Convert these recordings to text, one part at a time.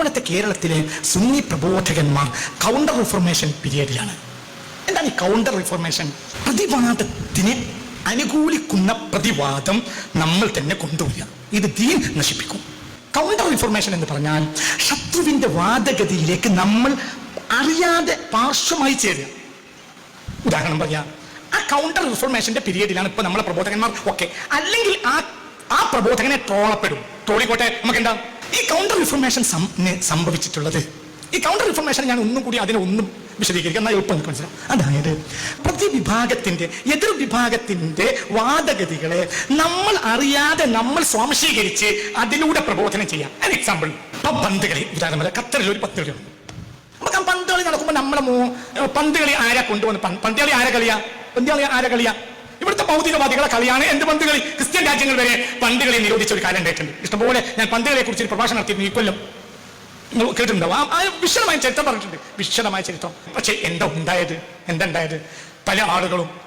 ഇപ്പോഴത്തെ കേരളത്തിലെ സുന്നി പ്രബോധകന്മാർ കൗണ്ടർ റിഫോർമേഷൻ പീരിയഡിലാണ് എന്താണ് ഈ കൗണ്ടർ റിഫോർമേഷൻ പ്രതിവാദത്തിന് അനുകൂലിക്കുന്ന പ്രതിവാദം നമ്മൾ തന്നെ കൊണ്ടുവരിക. ഇത് ദീൻ നശിപ്പിക്കും. കൗണ്ടർ റിഫോർമേഷൻ എന്ന് പറഞ്ഞാൽ ശത്രുവിന്റെ വാദഗതിയിലേക്ക് നമ്മൾ അറിയാതെ പാർശ്വമായി ചേരുക. ഉദാഹരണം പറയാം. ആ കൗണ്ടർ റിഫോർമേഷന്റെ പീരീഡിലാണ് ഇപ്പൊ നമ്മളെ പ്രബോധകന്മാർ ഓക്കെ അല്ലെങ്കിൽ ആ ആ പ്രബോധകനെ ട്രോളപ്പെടും. ട്രോളിക്കോട്ടെ നമുക്ക് എന്താ കൗണ്ടർ ഇൻഫർമേഷൻ സംഭവിച്ചിട്ടുള്ളത്. ഈ കൗണ്ടർ ഇൻഫർമേഷൻ ഞാൻ ഒന്നും കൂടി അതിനെ ഒന്നും വിശദീകരിക്കാം. എന്നാൽ എളുപ്പം നമുക്ക് മനസ്സിലാവും. അതായത് പ്രതിവിഭാഗത്തിന്റെ എതിർ വിഭാഗത്തിന്റെ വാദഗതികളെ നമ്മൾ അറിയാതെ നമ്മൾ സ്വാംശീകരിച്ച് അതിലൂടെ പ്രബോധനം ചെയ്യാം. ഒരു എക്സാമ്പിൾ ഇപ്പൊ പന്ത് കളി ഉദാഹരണം ഖത്തറിൽ ഒരു പത്ത് കളി നമുക്ക് പന്ത് കളി നടക്കുമ്പോൾ നമ്മളെ പന്ത് കളി ആരാ കൊണ്ടുവന്ന്? പന്ത് കളി ആരാ കളിയാ? പന്ത് കളി ആരാ കളിയാ? ഇവിടുത്തെ ഭൗതികവാദികളെ കളിയാണ് എന്ത് പന്ത് ക്രിസ്ത്യൻ രാജ്യങ്ങൾ വരെ പന്ത് നിരോധിച്ച ഒരു കാലം ഉണ്ടായിട്ടുണ്ട്. ഇഷ്ടംപോലെ ഞാൻ പന്തുകളെ കുറിച്ച് ഒരു പ്രഭാഷണം നടത്തിയിരുന്നു ഈ കൊല്ലം. കേട്ടിട്ടുണ്ടാവും ആ- വിശദമായ ചരിത്രം പറഞ്ഞിട്ടുണ്ട്. വിശദമായ ചരിത്രം. പക്ഷേ എന്താ ഉണ്ടായത്? എന്താ ഉണ്ടായത്? പല ആളുകളും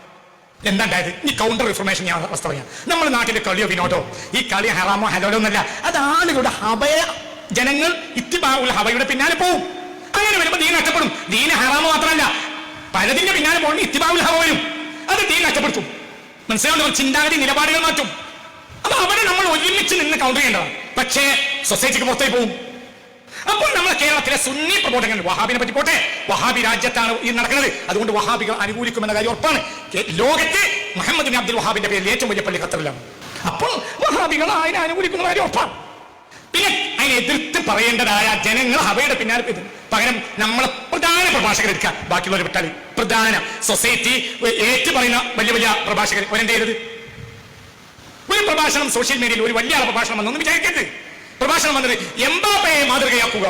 എന്താ ഉണ്ടായത്? ഈ കൗണ്ടർ റിഫർമേഷൻ ഞാൻ അവസ്ഥ പറയാം. നമ്മുടെ നാട്ടിലെ കളിയോ വിനോദോ? ഈ കളി ഹറാമോ ഹലോലോ എന്നല്ല. അത് ആളുകളുടെ ഹവയ ജനങ്ങൾ ഇത്തിബാവുള്ള ഹബയുടെ പിന്നാലെ പോവും. അങ്ങനെ വരുമ്പോൾ ദീൻ നഷ്ടപ്പെടും. ദീന ഹറാമോ മാത്രമല്ല. പലതിന്റെ പിന്നാലെ പോകുന്ന ഇത്തിബാവുൽ ഹവ വരും. അത് ദീൻ നഷ്ടപ്പെടുത്തും. മനസ്സിലാവുന്ന ചിന്താഗതി നിലപാടുകൾ മാറ്റും. അപ്പൊ അവിടെ നമ്മൾ ഒരുമിച്ച് നിന്ന് കൗണ്ടർ ചെയ്യേണ്ടതാണ്. പക്ഷേ സൊസൈറ്റിക്ക് പുറത്തേക്ക് പോകും അപ്പോൾ നമ്മൾ കേരളത്തിലെ സുന്നി പ്രബോധകൻ വഹാബിനെ പറ്റി പോട്ടെ. വഹാബി രാജ്യത്താണ് ഈ നടക്കുന്നത്. അതുകൊണ്ട് വഹാബികൾ അനുകൂലിക്കുമെന്ന കാര്യം ഉറപ്പാണ്. ലോകത്തെ മുഹമ്മദ് അബ്ദുൽ വഹാബിന്റെ പേരിൽ ഏറ്റവും വലിയ പള്ളി ഖത്തറിലാണ്. അപ്പോൾ വഹാബികൾ അതിനെ അനുകൂലിക്കുന്ന കാര്യം ഉറപ്പാണ്. പിന്നെ അതിനെ എതിർത്ത് പറയേണ്ടതായ ജനങ്ങൾ അവയുടെ പിന്നാലെ പകരം നമ്മളെ പ്രധാന പ്രഭാഷകർ എടുക്കുക ബാക്കിയുള്ളവർ വിട്ടാൽ പ്രധാന സൊസൈറ്റി ഏറ്റു പറയുന്ന വലിയ വലിയ പ്രഭാഷകർ. അവരെന്ത് ചെയ്തത്? ഒരു പ്രഭാഷണം സോഷ്യൽ മീഡിയയിൽ ഒരു വലിയ ആളെ പ്രഭാഷണം വന്നൊന്നും വിചാരിക്കരുത്. പ്രഭാഷണം വന്നത് എംബാപ്പയെ മാതൃകയാക്കുക.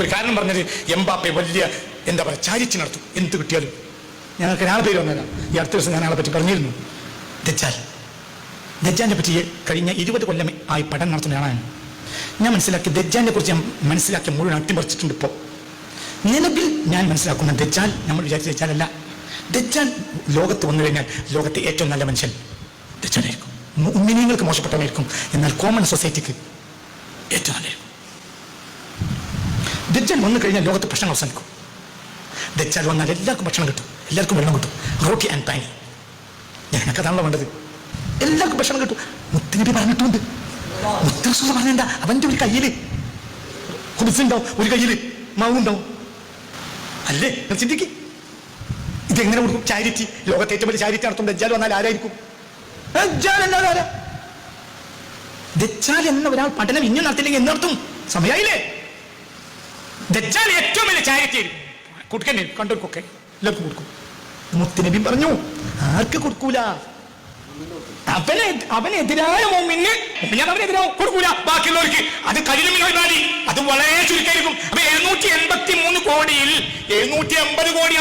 ഒരു കാരണം പറഞ്ഞത് എംബാപ്പെ വലിയ എന്താ പറയുക ചാരിച്ച് നടത്തും. എന്ത് കിട്ടിയാലും. ഞങ്ങൾക്ക് ഒരാളെ പേര് വന്നതാണ് ഈ അടുത്ത ദിവസം ഞാൻ ആളെ പറ്റി പറഞ്ഞിരുന്നു. ദജ്ജാൽ ദജ്ജാലിനെ പറ്റി കഴിഞ്ഞ ഇരുപത് കൊല്ലം ആയി പഠനം നടത്തുന്ന ആളാണ് ഞാൻ മനസ്സിലാക്കി ദജ്ജാലിനെ കുറിച്ച് ഞാൻ മനസ്സിലാക്കി മുഴുവൻ അട്ടിമറിച്ചിട്ടുണ്ട് ഇപ്പോൾ നിലവിൽ ഞാൻ മനസ്സിലാക്കുന്ന ദജ്ജാൽ നമ്മൾ വിചാരിച്ച ദജ്ജാലല്ല ദജ്ജാൽ ലോകത്ത് വന്നു കഴിഞ്ഞാൽ ലോകത്തെ ഏറ്റവും നല്ല മനുഷ്യൻ ദജ്ജാലായിരിക്കും. ഉമ്മിനീങ്ങൾക്ക് മോശപ്പെട്ടവനായിരിക്കും. എന്നാൽ കോമൺ സൊസൈറ്റിക്ക് ഏറ്റവും നല്ലതായിരിക്കും. ദജ്ജാൽ വന്നു കഴിഞ്ഞാൽ ലോകത്ത് പ്രശ്നങ്ങൾ അവസാനിക്കും. ദജ്ജാൽ വന്നാൽ എല്ലാവർക്കും ഭക്ഷണം കിട്ടും. എല്ലാവർക്കും വെള്ളം കിട്ടും. റോട്ടി ആൻഡ് പാനി ഞങ്ങൾക്കതാണല്ലോ വേണ്ടത്. എല്ലാവർക്കും ഭക്ഷണം കിട്ടും. മുത്തനബി പറഞ്ഞിട്ടുണ്ട്. മുത്തറസൂല പറഞ്ഞെന്താ അവന്റെ ഒരു കയ്യിൽ. കുടിച്ചുണ്ടാവും ഒരു കയ്യിൽ മാവുണ്ടാവും. അല്ലേ? ചിന്തിക്ക്. ഇതെങ്ങനെ കൊടുക്കും? ചാരിറ്റി ലോകത്തെ ഏറ്റവും വലിയ ചാരിറ്റി നടത്തും ദജ്ജാൽ വന്നാൽ ആരായിരിക്കും? ദജ്ജാൽ എന്ന ഒരാൾ പഠനം ഇന്നും നടത്തില്ലെങ്കിൽ എന്ന് നടത്തും സമയായില്ലേ? ദജ്ജാൽ ഏറ്റവും വലിയ ചാരിറ്റി കൊടുക്കണ്ടേ കണ്ടവർക്കൊക്കെ. എല്ലാവർക്കും കൊടുക്കും. മുത്തിനബി പറഞ്ഞു ആർക്ക് കൊടുക്കൂല? അവനെ അവനെതിരായ മോമിന് ഞാൻ അവനെതിരാവും കൊടുക്കൂല. ബാക്കിയുള്ളവർക്ക് അത് കരിമിനോടി അത് വളരെ ചുരുക്കായിരിക്കും. അപ്പൊ എഴുന്നൂറ്റി എൺപത്തി മൂന്ന് കോടിയിൽ എഴുന്നൂറ്റി എൺപത് കോടി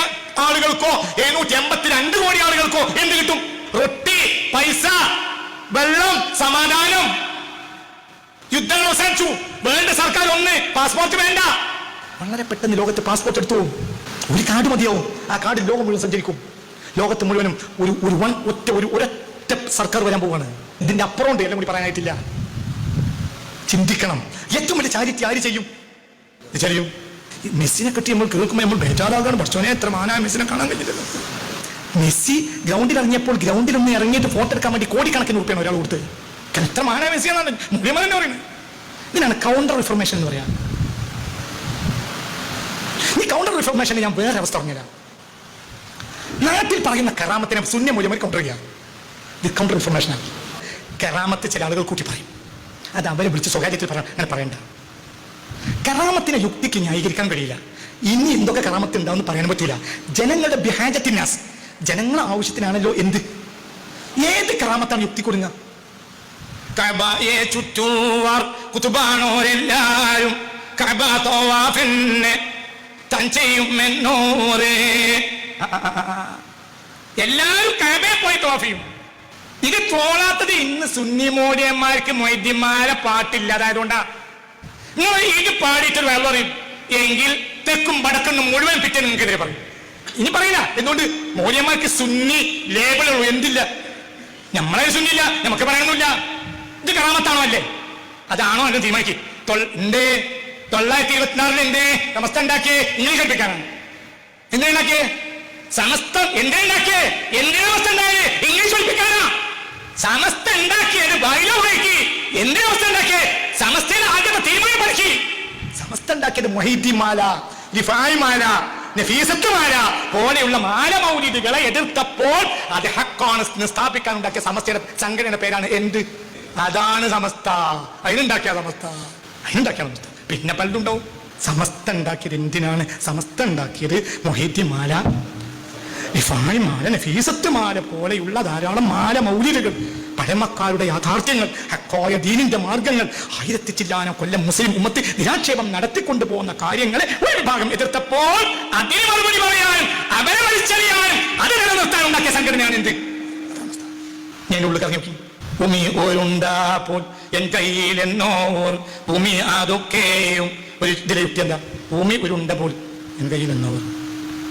ആളുകൾക്കോ എഴുന്നൂറ്റി എൺപത്തി രണ്ട് കോടി ആളുകൾക്കോ എന്ത് കിട്ടും? റൊട്ടി പൈസ വെള്ളം സമാധാനം. യുദ്ധങ്ങൾ അവസാനിച്ചു. വേണ്ട സർക്കാർ ഒന്ന് പാസ്പോർട്ട് വേണ്ട. വളരെ പെട്ടെന്ന് ലോകത്ത് പാസ്പോർട്ട് എടുത്തു ഒരു കാർഡ് മതിയാവും. ആ കാർഡ് ലോകം മുഴുവൻ സഞ്ചരിക്കും. ലോകത്ത് മുഴുവനും ഒരു ഒരു വൺ ഒറ്റ ഒരു ഒരൊറ്റ സർക്കാർ വരാൻ പോവാണ്. ഇതിന്റെ അപ്പുറം ഉണ്ട് എല്ലാം കൂടി പറയാനായിട്ടില്ല. ചിന്തിക്കണം. ഏറ്റവും വലിയ ചാരിറ്റി ആര് ചെയ്യും. ചെയ്യും. മെസ്സിനെ കെട്ടി നമ്മൾ കേൾക്കുമ്പോൾ നമ്മൾ ബേജാറാകാണ് പക്ഷോനെ എത്ര മാനായ മെസ്സിനെ കാണാൻ കഴിഞ്ഞില്ല മെസ്സി ഗ്രൗണ്ടിൽ ഇറങ്ങിയപ്പോൾ ഗ്രൗണ്ടിൽ ഒന്ന് ഇറങ്ങിയിട്ട് ഫോട്ടോ എടുക്കാൻ വേണ്ടി കോടിക്കണക്കിന് ഉറുപ്പിയാണ് ഒരാൾ കൊടുത്ത്. എത്ര മാനായ മെസ്സി എന്നാണ് മുഖ്യമന്ത്രി തന്നെ പറയുന്നത്. ഇതിനാണ് കൗണ്ടർ റിഫർമേഷൻ എന്ന് പറയാം. ഈ കൗണ്ടർ റിഫർമേഷന് ഞാൻ വേറെ അവസ്ഥ പറഞ്ഞുതരാം. നാട്ടിൽ പറയുന്ന കറാമത്തിനെ ശൂന്യമൂല്യമായി മൂല്യം കൗണ്ടർ ചെയ്യാം ഇത് കൗണ്ടർ ഇൻഫർമേഷനാണ് കറാമത്ത് ചില ആളുകൾ കൂട്ടി പറയും. അത് അവരെ വിളിച്ച് സ്വകാര്യത്തിൽ പറയാം അങ്ങനെ പറയണ്ട. കറാമത്തിനെ യുക്തിക്ക് ന്യായീകരിക്കാൻ കഴിയില്ല. ഇനി എന്തൊക്കെ കറാമത്ത് ഉണ്ടാവും പറയാൻ പറ്റില്ല ജനങ്ങളുടെ ബിഹാജത്തിനാസ് ജനങ്ങളെ ആവശ്യത്തിനാണല്ലോ എന്ത്? ഏത് കറാമത്താണ് യുക്തി കൊടുങ്ങുക കബയെ ചുറ്റുവാർ കുത്തുബാണോരെല്ലാരും. കബ തോവാഫെന്നെ തൻ ചെയ്യും എല്ലാവരും കബയെ പോയി തോഫ് ചെയ്യും. ഇത് തോളാത്തത് ഇന്ന് സുന്നി മോഡിയന്മാർക്ക് മൊയ്ദ്യന്മാരെ പാട്ടില്ലാതായതുകൊണ്ടാ നിങ്ങൾ ഇത് പാടിയിട്ട് വേറെ പറയും എങ്കിൽ തെക്കും വടക്കും മുഴുവൻ പിറ്റേ നിങ്ങൾക്കെതിരെ പറയും. ഇനി പറയില്ല. എന്തുകൊണ്ട്? മോഡിയന്മാർക്ക് സുന്നി ലേബിളുള്ളൂ എന്തില്ല? നമ്മളെ സുന്നില്ല നമുക്ക് പറയണമില്ല ഇത് കറാമത്താണോ അല്ലേ? അതാണോ എന്ന് തീരുമാനിക്കും. എന്തേ? തൊള്ളായിരത്തി ഇരുപത്തിനാറിൽ എന്തേ? സമസ്ത ഉണ്ടാക്കിയേ? ഇങ്ങനെ കൽപ്പിക്കാനാണ് എന്താ ഉണ്ടാക്കിയേ? സമസ്തം എന്താ ഉണ്ടാക്കിയേ? എന്തേ അവസ്ഥ ഉണ്ടായേ ഇംഗ്ലീഷ് പഠിപ്പിക്കാനാ സമസ്ത ഉണ്ടാക്കിയത് ബൈലോ പഠിക്കി എന്തിനാ അവസ്ഥ ഉണ്ടാക്കിയേ സമസ്തയിൽ ആദ്യം തീരുമാനം പഠിക്കി. സമസ്ത ഉണ്ടാക്കിയത് മൊഹീദ്ദിമാല ലിഫായിമാല നഫീസത്തുമാല പോലെയുള്ള മാലമൗലിദുകളെ എതിർത്തപ്പോൾ അത് ഹക്കാണ് സ്ഥാപിക്കാൻ ഉണ്ടാക്കിയ സമസ്തയുടെ സംഘടനയുടെ പേരാണ് എന്ത്? അതാണ് സമസ്ത. അതിനുണ്ടാക്കിയ സമസ്ത. അതിനുണ്ടാക്കിയ സമസ്ത. പിന്നെ പലതുണ്ടാവും. സമസ്ത ഉണ്ടാക്കിയത് എന്തിനാണ്? സമസ്ത ഉണ്ടാക്കിയത് മൊഹീദ്ദിമാല മാല നഫീസത്ത് മാല പോലെയുള്ള ധാരാളം മാല മൗലികകൾ പഴമക്കാരുടെ യാഥാർത്ഥ്യങ്ങൾ ഹക്കോയ ദീനിന്റെ മാർഗങ്ങൾ ആയിരത്തി ചില്ലാനം കൊല്ലം മുസ്ലിം ഉമ്മത്ത് നിരാക്ഷേപം നടത്തിക്കൊണ്ടു പോകുന്ന കാര്യങ്ങളെ ഒരു ഭാഗം എതിർത്തപ്പോൾ അതിന് മറുപടി പറയാനും അവരെ വലിച്ചെറിയാനും അത് നിലനിർത്താൻ ഉണ്ടാക്കിയ സംഘടനയാണ് എന്ത്? ഞാൻ ഉള്ളിൽ കറങ്ങി നോക്കി. ഭൂമി ഓരുണ്ടാപ്പോൾ എൻ കയ്യിൽ എന്നോർ ഭൂമി അതൊക്കെയും ഒരു ഇതിലെ യുക്തി എന്താ? ഭൂമി ഉരുണ്ടപ്പോൾ എൻ കയ്യിൽ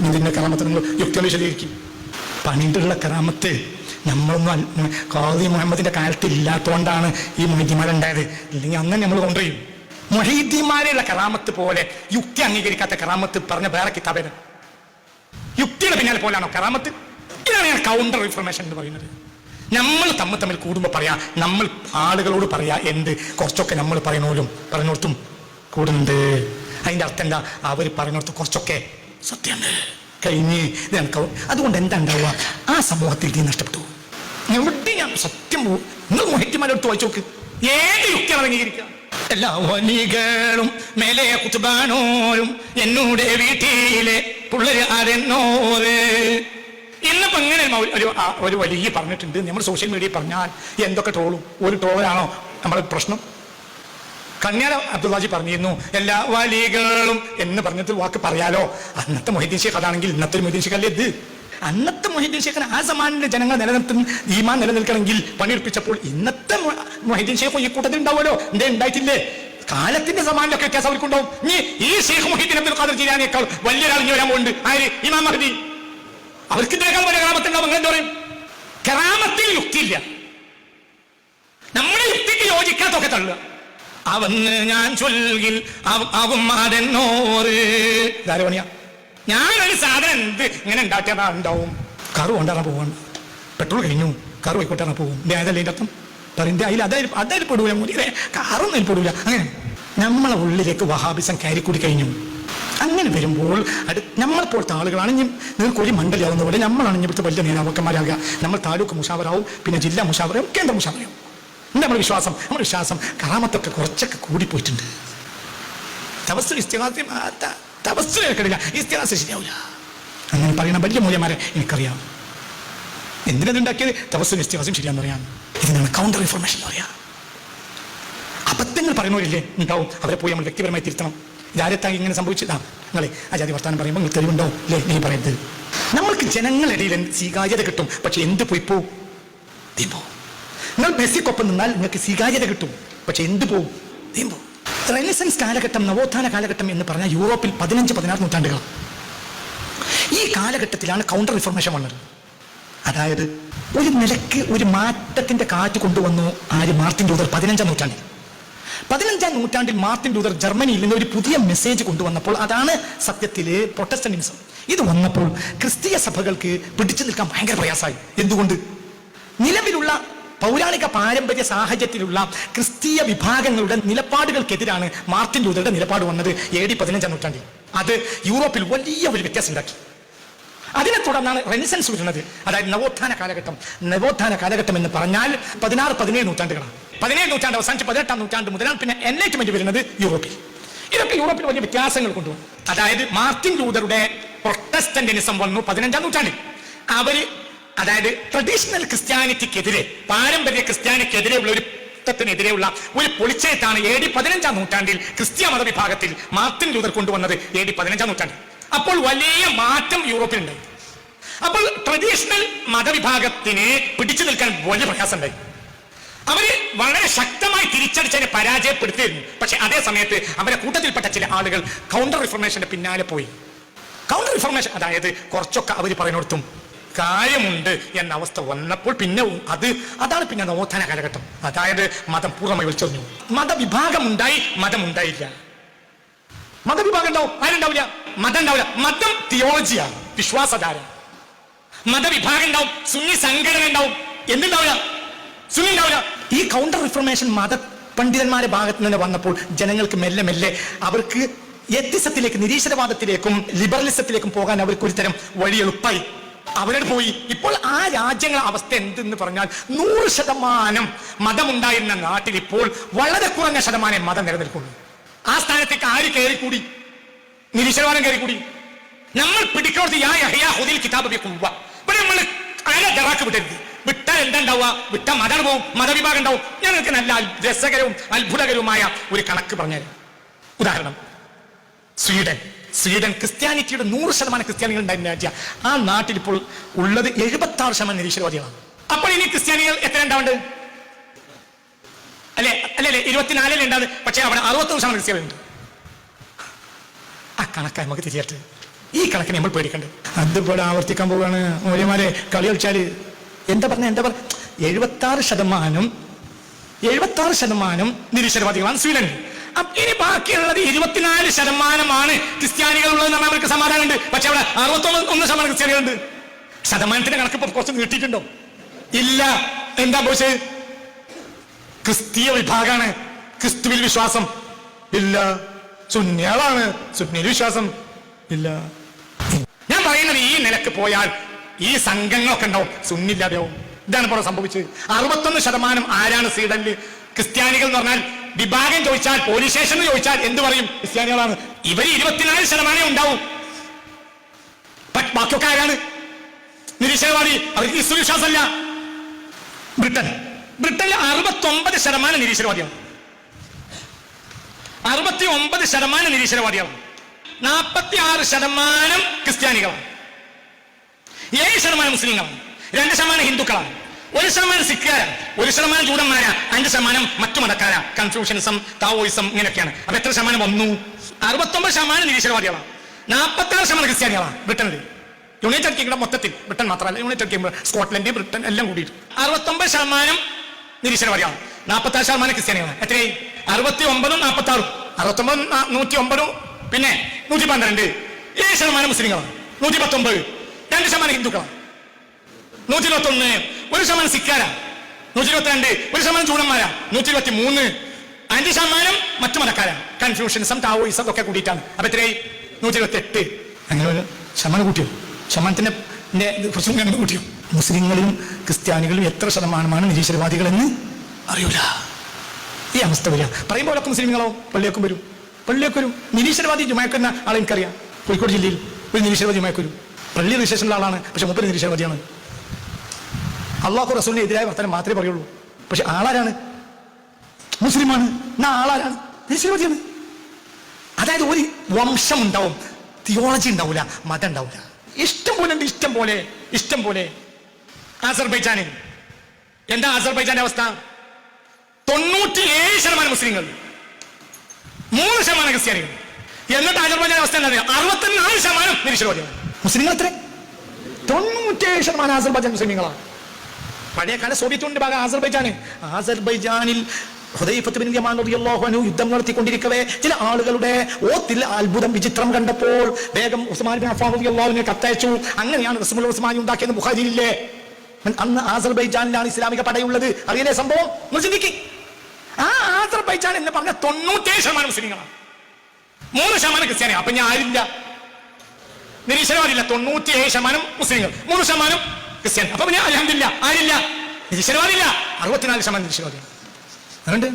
എന്നോർ ഇതിന്റെ കറാമത്ത് നിങ്ങൾ യുക്തികൾ വിശദീകരിക്കും. പണ്ടുള്ള കറാമത്ത് നമ്മളൊന്നും കാതി ഖാദി മുഹമ്മദിന്റെ കാലത്ത് ഇല്ലാത്തതുകൊണ്ടാണ് ഈ മൊഹീദ്ദിമാരുണ്ടായത് ഇല്ലെങ്കിൽ അങ്ങനെ നമ്മൾ കൊണ്ടുവരും. മൊഹീദ്ദിമാരെയുള്ള കറാമത്ത് പോലെ യുക്തി അംഗീകരിക്കാത്ത കറാമത്ത് പറഞ്ഞ വേറെ കിതാബേന. യുക്തിയുടെ പിന്നാലെ പോലാണോ കറാമത്ത് ഇതാണ് കൗണ്ടർ ഇൻഫർമേഷൻ എന്ന് പറയുന്നത്. നമ്മൾ തമ്മിൽ തമ്മിൽ കൂടുമ്പോൾ പറയാ നമ്മൾ ആളുകളോട് പറയാ എന്ത്? കുറച്ചൊക്കെ നമ്മൾ പറയുന്നോലും പറഞ്ഞോടത്തും കൂടുന്നുണ്ട്. അതിന്റെ അർത്ഥം എന്താ? അവർ പറഞ്ഞോടത്ത് കുറച്ചൊക്കെ സത്യമുണ്ട് കഴിഞ്ഞ് നിനക്ക് അതുകൊണ്ട് എന്താ ഉണ്ടാവുക ആ സമൂഹത്തിൽ നീ നഷ്ടപ്പെട്ടു. എവിടെ ഞാൻ സത്യം പോകും നിങ്ങൾ മൊഹിറ്റുമാരെടുത്ത് വായിച്ചു നോക്ക്. ഏത് യുക്തി അടങ്ങിയിരിക്കുക എല്ലാ വനികളും മേലെ കുത്തുബാനോരും എന്നൂടെ വീട്ടിലെ പിള്ളേര് ആരെന്നോര് ഇന്നിപ്പോ ഒരു ഒരു വലിയ പറഞ്ഞിട്ടുണ്ട്. നമ്മൾ സോഷ്യൽ മീഡിയയിൽ പറഞ്ഞാൽ എന്തൊക്കെ ട്രോളും ഒരു ട്രോളാണോ നമ്മുടെ പ്രശ്നം? കണ്യാല അബ്ദുള്ളാജി പറഞ്ഞിരുന്നു എല്ലാ വലികളും എന്ന് പറഞ്ഞിട്ട് വാക്ക് പറയാലോ. അന്നത്തെ മൊഹിദ്ദീൻ ഷേഖ് അതാണെങ്കിൽ ഇന്നത്തെ മൊഹിദ്ദീൻ ഷേഖ് അല്ലേ ഇത്? അന്നത്തെ മൊഹിദ്ദീൻ ഷേഖിന് ആ സമാനിന്റെ ജനങ്ങൾ നിലനിർത്തുന്ന ഈമാൻ നിലനിൽക്കണമെങ്കിൽ പണിയെടുപ്പിച്ചപ്പോൾ ഇന്നത്തെ മൊഹിദ്ദീൻ ഷേഖ് ഈ കൂട്ടത്തിൽ ഉണ്ടാവുമല്ലോ. എന്തേ ഉണ്ടായിട്ടില്ലേ? കാലത്തിന്റെ സമാനിലൊക്കെ വ്യത്യാസം അവർക്കുണ്ടാവും. നീ ഈ ഷേഖ് മൊഹിദ്ദീൻ അബ്ദുൽ ഖാദർ ജിലാനേക്കാൾ വലിയൊരാൾ ഇനി വരാൻ പോകുന്നുണ്ട്. ആര്? ഇമാം മഹദി. അവർക്ക് ഇതിനേക്കാൾ വലിയ കറാമത്തുണ്ടാവും എന്താ പറയും? കറാമത്തിൽ യുക്തിയില്ല. നമ്മുടെ യുക്തിക്ക് യോജിക്കാത്തൊക്കെ തള്ളുക. അവന്ന് ഞാൻ ചൊല്ലിൽ അവന്മാരെന്നോറ് പണിയാ ഞാനൊരു സാധനം എന്ത്? ഇങ്ങനെ ഉണ്ടാക്കിയതാ ഉണ്ടാവും. കറു കൊണ്ടാണ് പോവാണ്. പെട്രോൾ കഴിഞ്ഞു. കറു പോയിക്കോട്ടാണ് പോകും അതല്ലേ അർത്ഥം? പറയുന്നത് അതിൽ അതായത് അതായത് പെടൂല മുടിയേ കാറൊന്നും അതിൽ പെടൂല. അങ്ങനെ. നമ്മളെ ഉള്ളിലേക്ക് വഹാബിസം കയറിക്കൂടി കഴിഞ്ഞു. അങ്ങനെ വരുമ്പോൾ അടു നമ്മൾ ആളുകളാണെങ്കിൽ ആളുകളാണ് നിങ്ങൾക്ക് ഒരു മണ്ഡലമാവുന്ന പോലെ നമ്മളാണ് ഇപ്പോഴത്തെ ഇവിടുത്തെ വലിയ നേതാക്കന്മാരാകുക നമ്മൾ താലൂക്ക് മുഷാവറാവും പിന്നെ ജില്ലാ മുഷാവറയും കേന്ദ്ര മുഷാവറാവും. എന്താ നമ്മുടെ വിശ്വാസം? നമ്മുടെ വിശ്വാസം. കറാമത്തൊക്കെ കുറച്ചൊക്കെ കൂടിപ്പോയിട്ടുണ്ട്. തപസ് ഇസ്തിഹാസം തപസ് കേൾക്കണില്ല ഇസ്തിഹാസം ശരിയാവില്ല അങ്ങനെ പറയുന്ന വലിയ മൂല്യമാരെ എനിക്കറിയാം. എന്തിനതുണ്ടാക്കിയത് തപസ്സും ഇസ്തിഹാസം ശരിയാന്ന് അറിയാം ഇതിനാണ് കൗണ്ടർ ഇൻഫർമേഷൻ എന്ന് പറയാം. അബദ്ധങ്ങൾ പറയുന്നവരില്ലേ? ഉണ്ടാവും. അവരെ പോയി നമ്മൾ വ്യക്തിപരമായി തിരുത്തണം. ഇതാരത്താ ഇങ്ങനെ സംഭവിച്ചതാ നിങ്ങളെ ആ ജാതി വർത്താനം പറയുമ്പോൾ നിങ്ങൾ തെളിവുണ്ടോ? അല്ലേ നീ പറയുന്നത് നമ്മൾക്ക് ജനങ്ങളിടയിൽ സ്വീകാര്യത കിട്ടും? പക്ഷെ എന്ത് പോയി പോവും നിങ്ങൾ മെസ്സിക്കൊപ്പം നിന്നാൽ നിങ്ങൾക്ക് സ്വീകാര്യത കിട്ടും. പക്ഷെ എന്ത് പോവും? പോകും റെനസൻസ് കാലഘട്ടം നവോത്ഥാന കാലഘട്ടം എന്ന് പറഞ്ഞാൽ യൂറോപ്പിൽ പതിനഞ്ച് പതിനാറ് നൂറ്റാണ്ടുകൾ ഈ കാലഘട്ടത്തിലാണ് കൗണ്ടർ റിഫോർമേഷൻ വന്നത്. അതായത് ഒരു നിലയ്ക്ക് ഒരു മാറ്റത്തിന്റെ കാറ്റ് കൊണ്ടുവന്നു ആര്? മാർട്ടിൻ ലൂതർ പതിനഞ്ചാം നൂറ്റാണ്ടിൽ. പതിനഞ്ചാം നൂറ്റാണ്ടിൽ മാർട്ടിൻ ലൂതർ ജർമ്മനിയിൽ നിന്ന് ഒരു പുതിയ മെസ്സേജ് കൊണ്ടുവന്നപ്പോൾ അതാണ് സത്യത്തിലെ പ്രൊട്ടസ്റ്റന്റിസം ഇത് വന്നപ്പോൾ ക്രിസ്തീയ സഭകൾക്ക് പിടിച്ചു നിൽക്കാൻ ഭയങ്കര പ്രയാസമായി. എന്തുകൊണ്ട്? നിലവിലുള്ള പൗരാണിക പാരമ്പര്യ സാഹചര്യത്തിലുള്ള ക്രിസ്തീയ വിഭാഗങ്ങളുടെ നിലപാടുകൾക്കെതിരാണ് മാർട്ടിൻ ലൂതറുടെ നിലപാട് വന്നത് എ ഡി പതിനഞ്ചാം നൂറ്റാണ്ടിൽ. അത് യൂറോപ്പിൽ വലിയ ഒരു വ്യത്യാസം ഉണ്ടാക്കി അതിനെ തുടർന്നാണ് റെനിസൻസ് വരുന്നത് അതായത് നവോത്ഥാന കാലഘട്ടം നവോത്ഥാന കാലഘട്ടം എന്ന് പറഞ്ഞാൽ പതിനാറ് പതിനേഴ് നൂറ്റാണ്ടുകളാണ്. പതിനേഴ് നൂറ്റാണ്ട് അവസാനിച്ച് പതിനെട്ടാം നൂറ്റാണ്ട് മുതലാണ് പിന്നെ എൻലൈറ്റ്മെന്റ് വരുന്നത് യൂറോപ്പിൽ. ഇതൊക്കെ യൂറോപ്പിൽ വലിയ വ്യത്യാസങ്ങൾ കൊണ്ടുവന്നു. അതായത് മാർട്ടിൻ ലൂതറുടെ പ്രൊട്ടസ്റ്റന്റിനിസം വന്നു പതിനഞ്ചാം നൂറ്റാണ്ടിൽ. അവർ അതായത് ട്രഡീഷണൽ ക്രിസ്ത്യാനിറ്റിക്കെതിരെ പാരമ്പര്യ ക്രിസ്ത്യാനിക്കെതിരെയുള്ള ഒരു ത്തിനെതിരെയുള്ള ഒരു പൊളിച്ചേത്താണ് എ ഡി പതിനഞ്ചാം നൂറ്റാണ്ടിൽ ക്രിസ്ത്യ മതവിഭാഗത്തിൽ മാർട്ടിൻ ലൂതർ കൊണ്ടുവന്നത് എ ഡി പതിനഞ്ചാം നൂറ്റാണ്ടിൽ. അപ്പോൾ വലിയ മാറ്റം യൂറോപ്പിൽ ഉണ്ടായി അപ്പോൾ ട്രഡീഷണൽ മതവിഭാഗത്തിനെ പിടിച്ചു നിൽക്കാൻ വലിയ പ്രയാസമുണ്ടായി. അവർ വളരെ ശക്തമായി തിരിച്ചടിച്ചതിനെ പരാജയപ്പെടുത്തിയിരുന്നു. പക്ഷെ അതേ സമയത്ത് അവരെ കൂട്ടത്തിൽപ്പെട്ട ചില ആളുകൾ കൗണ്ടർ റിഫർമേഷന്റെ പിന്നാലെ പോയി. കൗണ്ടർ റിഫർമേഷൻ അതായത് കുറച്ചൊക്കെ അവർ പറയുന്നിടത്തും കാര്യമുണ്ട് എന്ന അവസ്ഥ വന്നപ്പോൾ പിന്നെ അത് അതാണ് പിന്നെ നവോത്ഥാന കാലഘട്ടം. അതായത് മതം പൂർണമായി വിളിച്ചു മതവിഭാഗം ഉണ്ടായി മതം ഉണ്ടായില്ല മതവിഭാഗം ഉണ്ടാവും ആരുണ്ടാവില്ല? മതം ഉണ്ടാവില്ല മതം തിയോളജിയാണ് വിശ്വാസധാര. മതവിഭാഗം ഉണ്ടാവും സുന്നി സംഘടന ഉണ്ടാവും. എന്തുണ്ടാവില്ല? സുന്നി ഉണ്ടാവില്ല ഈ കൗണ്ടർ റിഫർമേഷൻ മത പണ്ഡിതന്മാരെ ഭാഗത്ത് നിന്ന് വന്നപ്പോൾ ജനങ്ങൾക്ക് മെല്ലെ മെല്ലെ അവർക്ക് എത്തിസത്തിലേക്ക് നിരീശ്വരവാദത്തിലേക്കും ലിബറലിസത്തിലേക്കും പോകാൻ അവർക്ക് ഒരുതരം വഴി എളുപ്പമായി അവരോട് പോയി. ഇപ്പോൾ ആ രാജ്യങ്ങളുടെ അവസ്ഥ എന്തെന്ന് പറഞ്ഞാൽ നൂറ് ശതമാനം മതമുണ്ടായിരുന്ന നാട്ടിൽ ഇപ്പോൾ വളരെ കുറഞ്ഞ ശതമാനം മതം നിലനിൽക്കുന്നു. ആ സ്ഥാനത്തേക്ക് ആര് കയറിക്കൂടി? നിരീശ്വരവാദം കയറിക്കൂടി? നമ്മൾ ഹുദിൽ കിതാബ്. ഇവിടെ നമ്മൾ ദറാക്ക് വിടരുത്. വിട്ടാൽ എന്താ വിട്ട മതം പോവും മതവിഭാഗം ഉണ്ടാവും. ഞാൻ നല്ല രസകരവും അത്ഭുതകരവുമായ ഒരു കണക്ക് പറഞ്ഞുതരാം. ഉദാഹരണം സ്വീഡൻ. സ്വീഡൻ ക്രിസ്ത്യാനിറ്റിയുടെ നൂറ് ശതമാനം ക്രിസ്ത്യാനികൾ ഉണ്ടായിരുന്ന രാജ്യ. ആ നാട്ടിൽ ഇപ്പോൾ ഉള്ളത് എഴുപത്തി ആറ് ശതമാനം നിരീശ്വരവാദികളാണ്. അപ്പോൾ ഇനി ക്രിസ്ത്യാനികൾ എത്ര ഉണ്ടാവുണ്ട്? അല്ലെ അല്ലെ അല്ലെ ഇരുപത്തിനാലിൽ ഉണ്ടാവും പക്ഷേ അവിടെ അറുപത്തൊന്ന് ശതമാനം ക്രിസ്ത്യാനികളുണ്ട്. ആ കണക്ക് നമുക്ക് തിരിച്ചു ഈ കണക്കിന് നമ്മൾ പേടിക്കണ്ടേ. അതുപോലെ ആവർത്തിക്കാൻ പോവാണ് മൂല്യമാരെ കളി കളിച്ചാൽ എന്താ പറഞ്ഞ എന്താ പറഞ്ഞ? എഴുപത്തി ആറ് ശതമാനം എഴുപത്തി ആറ് ശതമാനം നിരീശ്വരവാദികളാണ് അപ്പൊ ഇനി ബാക്കിയുള്ളത് ഇരുപത്തിനാല് ശതമാനമാണ് ക്രിസ്ത്യാനികൾ ഉള്ളത് നമ്മൾ അവർക്ക് സമാധാനമുണ്ട്. പക്ഷെ അവിടെ അറുപത്തൊന്ന് ഒന്ന് ശതമാനം ക്രിസ്ത്യാനികളുണ്ട്. ശതമാനത്തിന്റെ കണക്ക് ഇപ്പൊ കുറച്ച് നീട്ടിയിട്ടുണ്ടോ? ഇല്ല. എന്താ പോഷ് ക്രിസ്തീയ വിഭാഗമാണ് ക്രിസ്തുവിൽ വിശ്വാസം ഇല്ല. സുന്യാളാണ്. സുന്നിൽ വിശ്വാസം ഇല്ല. ഞാൻ പറയുന്നത് ഈ നിലയ്ക്ക് പോയാൽ ഈ സംഘങ്ങളൊക്കെ ഉണ്ടാവും. സുന്നില്ലാതെയാവും. ഇതാണ് ഇപ്പോൾ സംഭവിച്ചത്. അറുപത്തൊന്ന് ശതമാനം ആരാണ് സീഡനിൽ ക്രിസ്ത്യാനികൾ എന്ന് പറഞ്ഞാൽ വിഭാഗം ചോദിച്ചാൽ പോലീസ് സ്റ്റേഷനിൽ ചോദിച്ചാൽ എന്ത് പറയും? ക്രിസ്ത്യാനികളാണ്. ഇവർ ഇരുപത്തിനാല് ശതമാനമേ ഉണ്ടാവും. ബാക്കിയൊക്കെ ആരാണ് നിരീശ്വരവാദി അവർക്ക് ക്രിസ്തു വിശ്വാസമല്ല. ബ്രിട്ടൻ. ബ്രിട്ടനിൽ അറുപത്തൊമ്പത് ശതമാനം നിരീശ്വരവാദിയാണ്. അറുപത്തി ഒമ്പത് ശതമാനം നിരീശ്വരവാദികളാണ് നാൽപ്പത്തി ആറ് ശതമാനം ക്രിസ്ത്യാനികളാണ്. ഏഴ് ശതമാനം മുസ്ലിങ്ങളാണ്. രണ്ട് ശതമാനം ഹിന്ദുക്കളാണ്. ഒരു ശതമാനം സിഖുകാരാണ് ഒരു ശതമാനം ജൂതന്മാരാ അഞ്ച് ശതമാനം മറ്റു മതക്കാരാ. കൺഫ്യൂഷനിസം താവോയിസം ഇങ്ങനെയൊക്കെയാണ്. അപ്പൊ എത്ര ശതമാനം വന്നു? അറുപത്തൊമ്പത് ശതമാനം നിരീശ്വരവാദികളാണ് നാൽപ്പത്തി ആറ് ശതമാനം ക്രിസ്ത്യാനികളാണ് ബ്രിട്ടനിൽ യുണൈറ്റഡ് കിങ്ഡം മൊത്തത്തിൽ. ബ്രിട്ടൻ മാത്രമല്ല യുണൈറ്റഡ് കിങ്ഡം സ്കോട്ട്ലൻഡ് ബ്രിട്ടൻ എല്ലാം കൂടിയിട്ട്. അറുപത്തൊമ്പത് ശതമാനം നിരീശ്വരവാദികളാണ് നാൽപ്പത്തി ആറ് ശതമാനം ക്രിസ്ത്യാനികളാണ് എത്രയായി? അറുപത്തി ഒമ്പതും നാൽപ്പത്തി ആറും അറുപത്തൊമ്പതും നൂറ്റി ഒമ്പതും പിന്നെ നൂറ്റി പന്ത്രണ്ട് ഏഴ് ശതമാനം മുസ്ലിങ്ങളാണ് നൂറ്റി പത്തൊമ്പത് രണ്ട് ശതമാനം ഹിന്ദുക്കളാണ് നൂറ്റി ഇരുപത്തി ഒന്ന് ഒരു ശതമാനം സിക്കാരാ. നൂറ്റി ഇരുപത്തി രണ്ട് ഒരു ശതമാനം ചൂടന്മാരാ. നൂറ്റി ഇരുപത്തി മൂന്ന് അഞ്ച് ശതമാനം മറ്റു മതക്കാരാ. കൺഫ്യൂഷൻസും ടാവോയിസം ഒക്കെ കൂടിയിട്ടാണ്. അപ്പൊ എത്രയായി? നൂറ്റി ഇരുപത്തി എട്ട് അങ്ങനെ ഒരു ശതമാനം കൂട്ടിയോ? ശതമാനത്തിന്റെ കുറച്ചും അങ്ങ് കൂട്ടിയോ? മുസ്ലിങ്ങളിലും ക്രിസ്ത്യാനികളിലും എത്ര ശതമാനമാണ് നിരീശ്വരവാദികളെന്ന് അറിയൂല. ഈ അവസ്ഥ വരിക. പറയുമ്പോഴൊക്കെ മുസ്ലിങ്ങളോ പള്ളിയൊക്കെ വരും. പള്ളിയൊക്കെ വരും. നിരീശ്വരവാദി ജുമാക്കുന്ന ആളെ എനിക്കറിയാം. കോഴിക്കോട് ജില്ലയിൽ ഒരു നിരീശ്വരവാദി ജുമാക്ക് വരും. പള്ളി നിരീശ്വരമുള്ള ആളാണ് പക്ഷെ മുപ്പത് നിരീശ്വരവാദിയാണ്. അള്ളാഹു റസൂലിന് എതിരായ വർത്തനം മാത്രമേ പറയുള്ളൂ. പക്ഷെ ആളാരാണ്? മുസ്ലിമാണ്. എന്നാ ആളാരാണ്? നിരീശ്വരവാദിയാണ് അതായത് ഒരു വംശം ഉണ്ടാവും തിയോളജി ഉണ്ടാവില്ല മതം ഉണ്ടാവില്ല ഇഷ്ടം പോലെ ഇഷ്ടം പോലെ ഇഷ്ടം പോലെ. ആസർബൈജാനിൽ എന്താ ആസർബൈജാന്റെ അവസ്ഥ? തൊണ്ണൂറ്റിയേഴ് ശതമാനം മുസ്ലിങ്ങൾ. മൂന്ന് ശതമാനം ക്രിസ്ത്യാനികൾ. എന്നിട്ട് ആസർബൈജാന്റെ അവസ്ഥ എന്താ അറുപത്തിനാല് ശതമാനം നിരീശ്വരവാദികൾ. മുസ്ലിങ്ങൾ എത്ര? തൊണ്ണൂറ്റേഴ് ശതമാനം ആസർബൈജാൻ മുസ്ലിങ്ങളാണ്. പഴയകാല സോവിയറ്റിന്റെ ഭാഗം ആസർബൈജാന്. ആസർബൈജാനിൽ യുദ്ധം നടത്തിക്കൊണ്ടിരിക്കവേ ചില ആളുകളുടെ ഓത്തിൽ അത്ഭുതം വിചിത്രം കണ്ടപ്പോൾ വേഗം ഉസ്മാൻ കത്തയച്ചു. അങ്ങനെയാണ് ഉസ്മാനി ഉണ്ടാക്കിയത് മുഹാജിരില്ലേ അന്ന് ആസർബൈജാനിലാണ് ഇസ്ലാമിക പടയുള്ളത്. അറിയില്ലേ സംഭവം? ആ ആസർബൈജാൻ എന്ന് പറഞ്ഞ തൊണ്ണൂറ്റേഴ് ശതമാനം മുസ്ലിങ്ങളാണ്. മൂന്ന് ശതമാനം ക്രിസ്ത്യാനി അപ്പൊ ഞാൻ ആരില്ല? നിരീശ്വരവാദില്ല തൊണ്ണൂറ്റിയേഴ് ശതമാനം മുസ്ലിങ്ങൾ. മൂന്ന് ശതമാനം ക്രിസ്ത്യൻ. അപ്പൊ പിന്നെ അലഹമില്ല ആരില്ല? നിരീശ്വരവാദില്ല അറുപത്തിനാല് ശതമാനം നിരീശ്വരവാദിയാണ് അതുകൊണ്ട്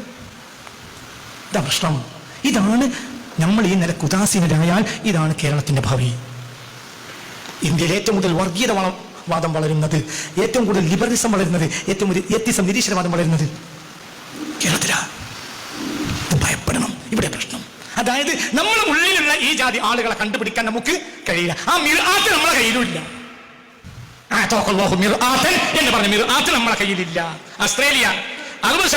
ഇതാ പ്രശ്നം. ഇതാണ് നമ്മൾ ഈ നിലയ്ക്ക് ഉദാസീനരായാൽ ഇതാണ് കേരളത്തിന്റെ ഭാവി. ഇന്ത്യയിൽ ഏറ്റവും കൂടുതൽ വർഗീയത വാദം വളരുന്നത് ഏറ്റവും കൂടുതൽ ലിബറലിസം വളരുന്നത് ഏറ്റവും കൂടുതൽ എത്തിസം നിരീശ്വരവാദം വളരുന്നത് കേരളത്തിലാ. ഭയപ്പെടണം. ഇവിടെ പ്രശ്നം. അതായത് നമ്മുടെ ഉള്ളിലുള്ള ഈ ജാതി ആളുകളെ കണ്ടുപിടിക്കാൻ നമുക്ക് കഴിയില്ല. ആ മിറാത്ത് നമ്മളെ തോക്കല്ലാഹു മിർആത്തൻ എന്ന് പറഞ്ഞ മിർആത്ത് നമ്മളെ കയ്യിലില്ല. ഓസ്ട്രേലിയ അറുപത്